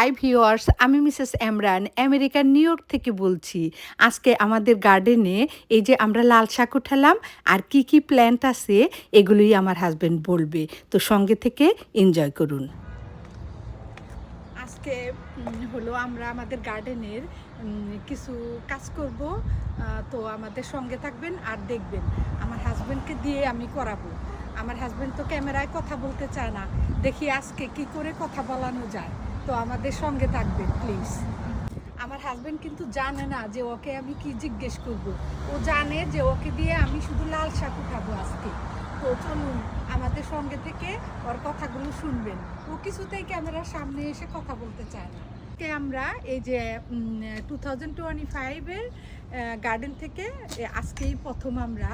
High viewers আমি Mrs Emran আমেরিকার New York থেকে বলছি। আজকে আমাদের গার্ডেনে এই যে আমরা লাল শাক উঠালাম, আর কি কি প্ল্যান্ট আছে, এগুলোই আমার হাজবেন্ড বলবে। তো সঙ্গে থেকে এনজয় করুন। আজকে হলো আমরা আমাদের গার্ডেনের কিছু কাজ করব। তো আমাদের সঙ্গে থাকবেন আর দেখবেন। আমার হাজব্যান্ডকে দিয়ে আমি করাবো। আমার হাজব্যান্ড তো ক্যামেরায় কথা বলতে চায় না। দেখি আজকে কি করে কথা বলানো যায়। তো আমাদের সঙ্গে থাকবেন প্লিজ আমার হাজব্যান্ড কিন্তু জানে না যে ওকে আমি কি জিজ্ঞেস করব। ও জানে যে ওকে দিয়ে আমি শুধু লাল শাক উঠাবো আজকে। তো চলুন, আমাদের সঙ্গে থেকে ওর কথাগুলো শুনবেন। ও কিছুতেই ক্যামেরার সামনে এসে কথা বলতে চায় না। আমরা, এই যে টু থাউজেন্ড টোয়েন্টি ফাইভের গার্ডেন থেকে আজকেই প্রথম আমরা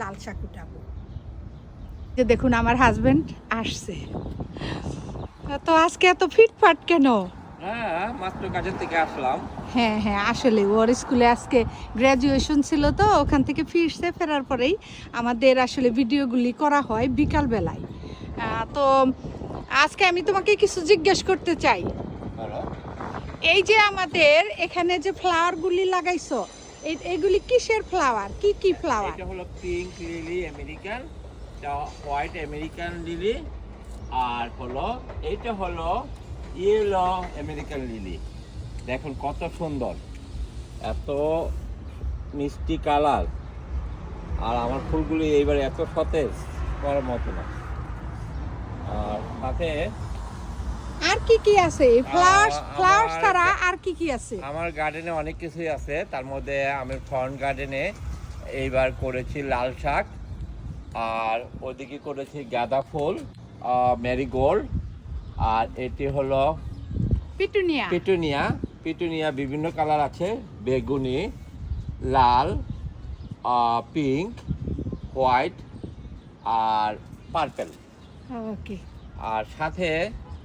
লাল শাক উঠাবো। যে দেখুন, আমার হাজব্যান্ড আসছে। তো আজকে এত ফিটফাট কেন? হ্যাঁ মাত্র কাজের থেকে আসলাম। হ্যাঁ হ্যাঁ আসলে ওর স্কুলে আজকে গ্র্যাজুয়েশন ছিল তো ওখান থেকে ফিরছে ফেরার পরেই আমাদের আসলে ভিডিওগুলি করা হয় বিকালবেলায়। তো আজকে আমি তোমাকে কিছু জিজ্ঞেস করতে চাই। এই যে আমাদের এখানে যে ফ্লাওয়ারগুলি লাগাইছো এই এইগুলি কিসের ফ্লাওয়ার কি কি ফ্লাওয়ার এটা হলো pink lily American white American lily আর হলো এইটা হলো ইয়েলো আমেরিকান লিলি দেখুন কত সুন্দর এত মিষ্টি কালার। আর আমার ফুলগুলি এইবার এত সতেজ করার মতো না। আর সাথে আর কি কি আছে? ফ্লাওয়ার আমার- ফ্লাওয়ার ছাড়া আর কি কি আছে? আমার গার্ডেনে অনেক কিছুই আছে। তার মধ্যে আমি ফ্রন্ট গার্ডেনে এইবার করেছি লাল শাক আর ওদিকে করেছি গাঁদা ফুল। ম্যারিগোল্ড আর এটি হলো পিটুনিয়া। পিটুনিয়া। পিটুনিয়া বিভিন্ন কালার আছে। বেগুনি লাল পিঙ্ক হোয়াইট আর পার্পেল। ওকে। আর সাথে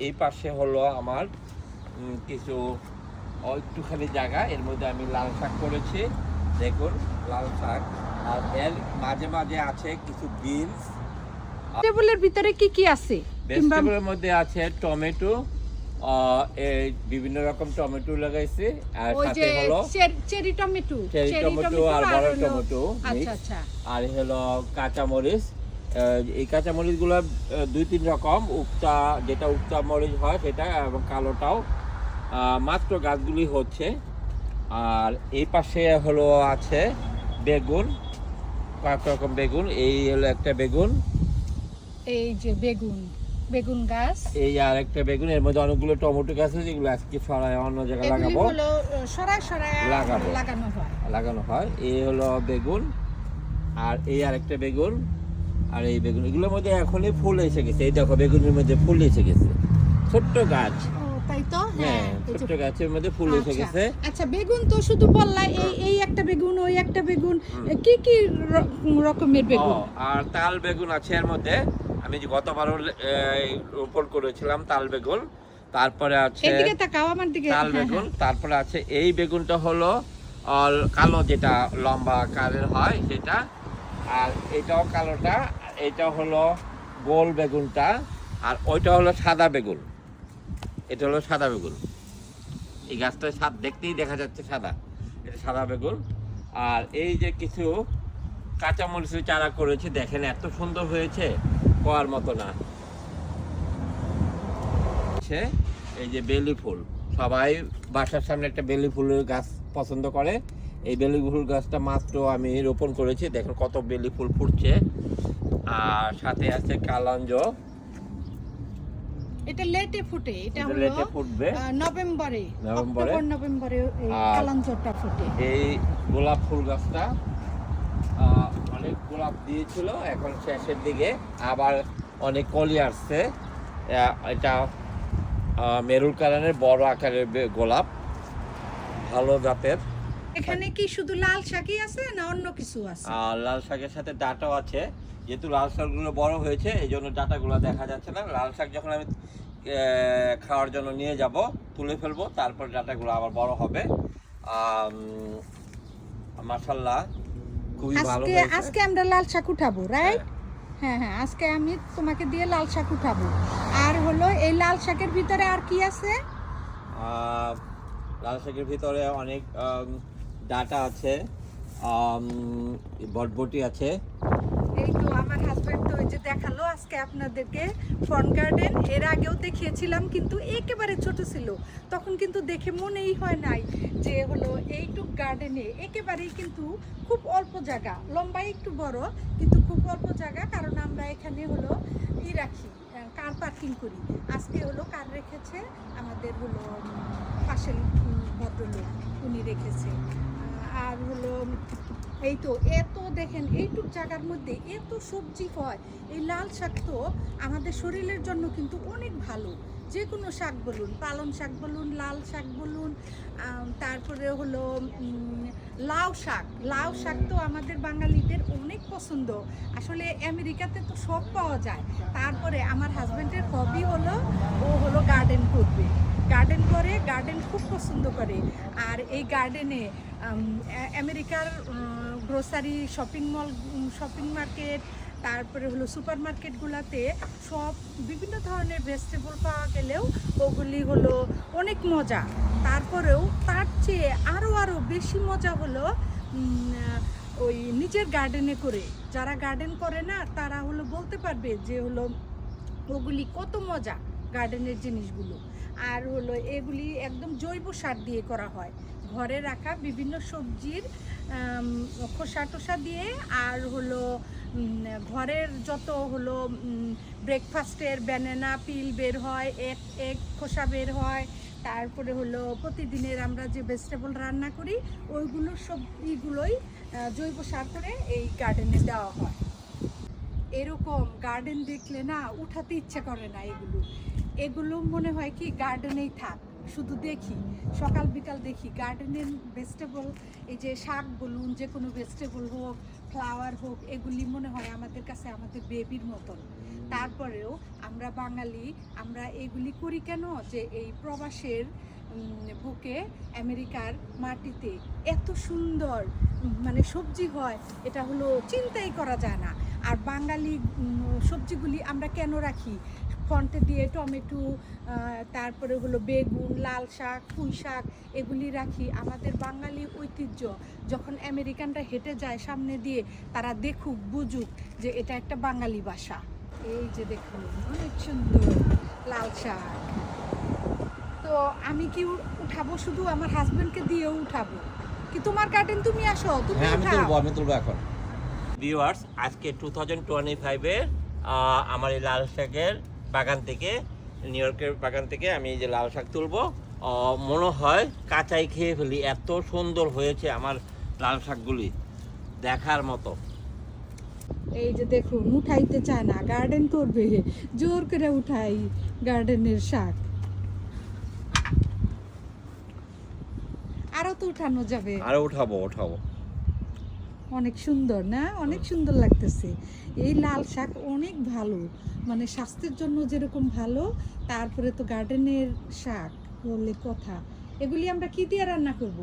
এই পাশে হলো আমার কিছু একটুখানি জায়গা। এর মধ্যে আমি লাল শাক করেছি। দেখুন লাল শাক। আর এর মাঝে মাঝে আছে কিছু বিনস। টেবিলের ভিতরে কি কি আছে? ভেজিটেবলের মধ্যে আছে টমেটো বিভিন্ন রকম টমেটো লাগাইছি আর সাথে হলো চেরি টমেটো। চেরি টমেটো আর বড় টমেটো আচ্ছা আচ্ছা। আর হলো কাঁচামরিচ। এই কাঁচামরিচগুলো আহ, দুই তিন রকম উক্তা যেটা উক্তা মরিচ হয় সেটা এবং কালোটাও। মাত্র গাছগুলি হচ্ছে। আর এই পাশে হলো আছে বেগুন কয়েক রকম বেগুন এই হলো একটা বেগুন। এই যে বেগুন বেগুন গাছ। এই আর একটা বেগুন এর মধ্যে অনেকগুলো টমেটো গাছ আছে যেগুলো আজকে সরাই অন্য জায়গায় লাগাবো। সরাই লাগাবো। লাগানো হয়। লাগানো হয়। এই হলো বেগুন আর এই আরেকটা বেগুন আর এই বেগুন। এগুলোর মধ্যে এখনই ফুল এসে গেছে। এই দেখো বেগুনের মধ্যে ফুল এসে গেছে। ছোট্ট গাছ। তাই তো? হ্যাঁ হ্যাঁ ছোট্ট গাছের মধ্যে ফুল এসে আচ্ছা। গেছে। আচ্ছা বেগুন তো শুধু বললা এই এই একটা বেগুন ওই একটা বেগুন। কি কি রকমের বেগুন? আর তাল বেগুন আছে এর মধ্যে। আমি যে গতবারও এই, রোপণ করেছিলাম তাল বেগুন তারপরে আছে তাল হ্যাঁ, বেগুন তারপরে আছে এই বেগুনটা হলো কালো যেটা লম্বা কালের হয় সেটা আর এটাও কালোটা এটা হলো গোল বেগুনটা আর ওইটা হলো সাদা বেগুন। এটা হলো সাদা বেগুন। এই গাছটা সাদ দেখতেই দেখা যাচ্ছে সাদা। এটা সাদা বেগুন। আর এই যে কিছু কাঁচামরিচের চারা করেছে দেখেন এত সুন্দর হয়েছে। কোয়ার মতো না। হচ্ছে এই যে বেলি ফুল। সবাই বাসার সামনে একটা বেলি ফুলের গাছ পছন্দ করে। এই বেলি ফুল গাছটা মাত্র আমি রোপণ করেছি। দেখুন কত বেলি ফুল ফুটছে। আর সাথে আছে কালাঞ্জ। এটা লেটে ফুটে। এটা হলো লেটে ফুটবে। নভেম্বরে নভেম্বরে। নভেম্বরে এই কালাঞ্জরটা ফুটে। এই গোলাপ ফুল গাছটা অনেক গোলাপ দিয়েছিল এখন শেষের দিকে আবার অনেক কলি আসছে। এটা মেরুন কালারের বড় আকারের গোলাপ ভালো জাতের। এখানে কি শুধু লাল শাকই আছে না অন্য কিছু আছে? আর লাল শাকের সাথে ডাঁটাও আছে। যেহেতু লাল শাকগুলো বড় হয়েছে এই জন্য ডাঁটাগুলো দেখা যাচ্ছে না। লাল শাক যখন আমি খাওয়ার জন্য নিয়ে যাব তুলে ফেলব তারপর ডাঁটাগুলো আবার বড় হবে। মাসাল্লাহ খুবই ভালো আজকে আজকে আমরা লাল শাক উঠাবো রাইট হ্যাঁ। হ্যাঁ আজকে আমি তোমাকে দিয়ে লাল শাক উঠাবো। আর হলো এই লাল শাকের ভিতরে আর কি আছে? লাল শাকের ভিতরে অনেক ডাটা আছে বটবটি আছে এই তো আমার হাজবেন্ড তো যে দেখাল আজকে আপনাদেরকে ফন গার্ডেন এর আগেও দেখিয়েছিলাম, কিন্তু একেবারে ছোট ছিল। তখন কিন্তু দেখে মনেই হয় নাই যে হলো এইটুক গার্ডেনে একেবারেই কিন্তু খুব অল্প জায়গা। লম্বাই একটু বড়, কিন্তু খুব অল্প জায়গা, কারণ আমরা এখানে হলো ই রাখি কার পার্কিং করি। আজকে হলো কার রেখেছে আমাদের হলো পাশের ভদ্রলোক, উনি রেখেছে। আর হলো এই তো, এত দেখেন, এইটুক জায়গার মধ্যে এত সবজি হয়। এই লাল শাক তো আমাদের শরীরের জন্য কিন্তু অনেক ভালো। যে কোনো শাক বলুন, পালং শাক বলুন, লাল শাক বলুন তারপরে হলো লাউ শাক। লাউ শাক তো আমাদের বাঙালিদের অনেক পছন্দ। আসলে আমেরিকাতে তো সব পাওয়া যায়। তারপরে আমার হাজব্যান্ডের হবি হলো, ও হলো গার্ডেন করবে। গার্ডেন করে গার্ডেন খুব পছন্দ করে। আর এই গার্ডেনে আমেরিকার grocery shopping mall shopping market তারপরে হলো সুপার মার্কেটগুলোতে সব বিভিন্ন ধরনের ভেজিটেবল পাওয়া গেলেও ওগুলি হলো অনেক মজা। তারপরেও তার চেয়ে আরও আরও বেশি মজা হলো ওই নিজের গার্ডেনে করে। যারা গার্ডেন করে না, তারা হলো বলতে পারবে যে হলো ওগুলি কত মজা। গার্ডেনের জিনিসগুলো। আর হলো এগুলি একদম জৈব সার দিয়ে করা হয়। ঘরে রাখা বিভিন্ন সবজির খোসা টোসা দিয়ে আর হলো ঘরের যত হলো ব্রেকফাস্টের ব্যানানা পিল বের হয়, এক এক খোসা বের হয়। তারপরে হলো প্রতিদিনের আমরা যে ভেজিটেবল রান্না করি, ওইগুলো সব ইগুলোই জৈব সার করে এই গার্ডেনে দেওয়া হয়। এরকম গার্ডেন দেখলে না, উঠাতে ইচ্ছে করে না এগুলো। এগুলো মনে হয় কি গার্ডেনেই থাক, শুধু দেখি, সকাল বিকাল দেখি। গার্ডেনের ভেজিটেবল এই যে শাক বলুন, যে কোনো ভেজিটেবল হোক ফ্লাওয়ার হোক, এগুলি মনে হয় আমাদের কাছে আমাদের বেবির মতন। তারপরেও আমরা বাঙালি, আমরা এগুলি করি কেন? যে এই প্রবাসের বুকে আমেরিকার মাটিতে এত সুন্দর মানে সবজি হয়, এটা হলো চিন্তাই করা যায় না। আর বাঙালি সবজিগুলি আমরা কেন রাখি? ফন্টে দিয়ে টমেটো তারপরে হলো বেগুন লাল শাক পুঁই শাক এগুলি রাখি। আমাদের বাঙালি ঐতিহ্য যখন আমেরিকানরা হেঁটে যায় সামনে দিয়ে তারা দেখুক বুঝুক যে এটা একটা বাঙালি ভাষা এই যে দেখুন অনেক সুন্দর লাল শাক। তো আমি কি উঠাবো? শুধু আমার হাজবেন্ডকে দিয়েও উঠাবো। কি তোমার গার্ডেন তুমি আসো তুমি হ্যাঁ আমি উঠাও। তুলবো আমি তুলবো এখন। ভিউয়ার্স আজকে টু থাউজেন্ড টোয়েন্টি ফাইভে আমার এই লাল শাকের বাগান থেকে নিউ ইয়র্কের বাগান থেকে আমি এই যে লাল শাক তুলবো। মনে হয় কাঁচাই খেয়ে ফেলি। এত সুন্দর হয়েছে আমার লাল শাকগুলি দেখার মতো। এই যে দেখুন উঠাইতে চায় না গার্ডেন করবে। জোর করে উঠাই গার্ডেনের শাক। আরও তো উঠানো যাবে। আরও উঠাবো উঠাবো। অনেক সুন্দর না? অনেক সুন্দর লাগতেছে। এই লাল শাক অনেক ভালো। মানে স্বাস্থ্যের জন্য যেরকম ভালো তারপরে তো গার্ডেনের শাক বললে কথা। এগুলি আমরা কি দিয়ে রান্না করব?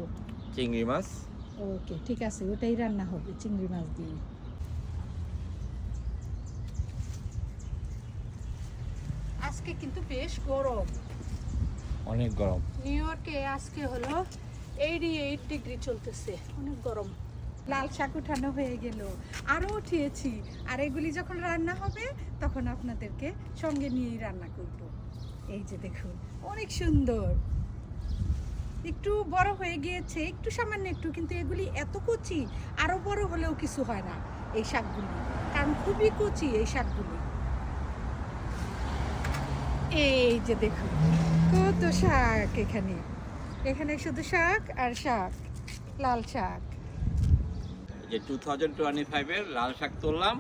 চিংড়ি মাছ। ওকে ঠিক আছে ওটাই রান্না হবে চিংড়ি মাছ দিয়ে। আজকে কিন্তু বেশ গরম। অনেক গরম। নিউ ইয়র্কে আজকে হলো এইটি এইট ডিগ্রি চলতেছে অনেক গরম। লাল শাক উঠানো হয়ে গেল। আরও উঠিয়েছি। আর এগুলি যখন রান্না হবে, তখন আপনাদেরকে সঙ্গে নিয়েই রান্না করব। এই যে দেখুন, অনেক সুন্দর। একটু বড় হয়ে গিয়েছে, একটু সামান্য একটু, কিন্তু এগুলি এত কচি আরও বড় হলেও কিছু হয় না এই শাকগুলি, কারণ খুবই কচি এই শাকগুলি। এই যে দেখুন, কত শাক এখানে। এখানে শুধু শাক আর শাক, লাল শাক। যে টু থাউজেন্ড টোয়েন্টি ফাইভের লাল শাক তুললাম,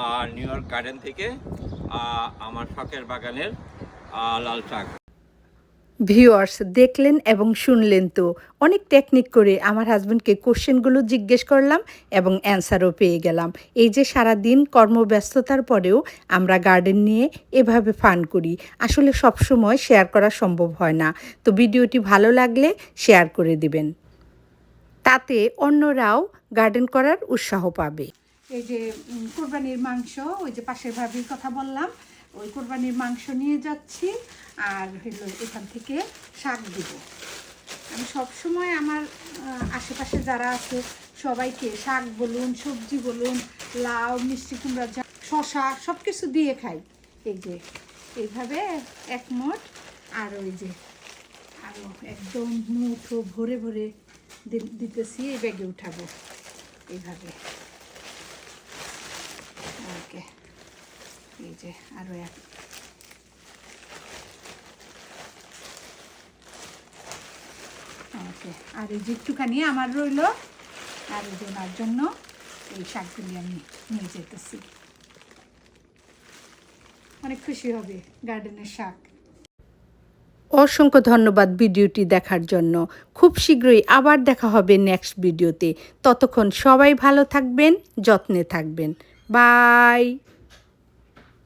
আর নিউ ইয়র্ক গার্ডেন থেকে আমার শখের বাগানের লাল শাক। ভিউয়ার্স দেখলেন এবং শুনলেন তো, অনেক টেকনিক করে আমার হাজব্যান্ডকে কোশ্চেনগুলো জিজ্ঞেস করলাম এবং অ্যান্সারও পেয়ে গেলাম। এই যে সারা দিন কর্মব্যস্ততার পরেও আমরা গার্ডেন নিয়ে এভাবে ফান করি, আসলে সবসময় শেয়ার করা সম্ভব হয় না। তো ভিডিওটি ভালো লাগলে শেয়ার করে দিবেন। তাতে অন্যরাও গার্ডেন করার উৎসাহ পাবে। এই যে কোরবানির মাংস, ওই যে পাশের ভাবির কথা বললাম, ওই কোরবানির মাংস নিয়ে যাচ্ছি আর হলো এখান থেকে শাক দিব। আমি সবসময় আমার আশেপাশে যারা আছে, সবাইকে শাক বলুন, সবজি বলুন, লাউ, মিষ্টি কুমড়া শশা সব কিছু দিয়ে খাই। এই যে, এইভাবে একমট আর ওই যে আরও একদম মুঠো ভরে ভরে দিতেছি, এই ব্যাগে উঠাবো, এইভাবে। ওকে, এই যে আরও এক। ওকে, আর এই যে একটুখানি আমার রইল, আর এই যে ওনার জন্য এই শাকগুলি আমি নিয়ে যেতেছি। অনেক খুশি হবে গার্ডেনের শাক। অসংখ্য ধন্যবাদ ভিডিওটি দেখার জন্য। খুব শীঘ্রই আবার দেখা হবে নেক্সট ভিডিওতে ততক্ষণ সবাই ভালো থাকবেন, যত্নে থাকবেন। বাই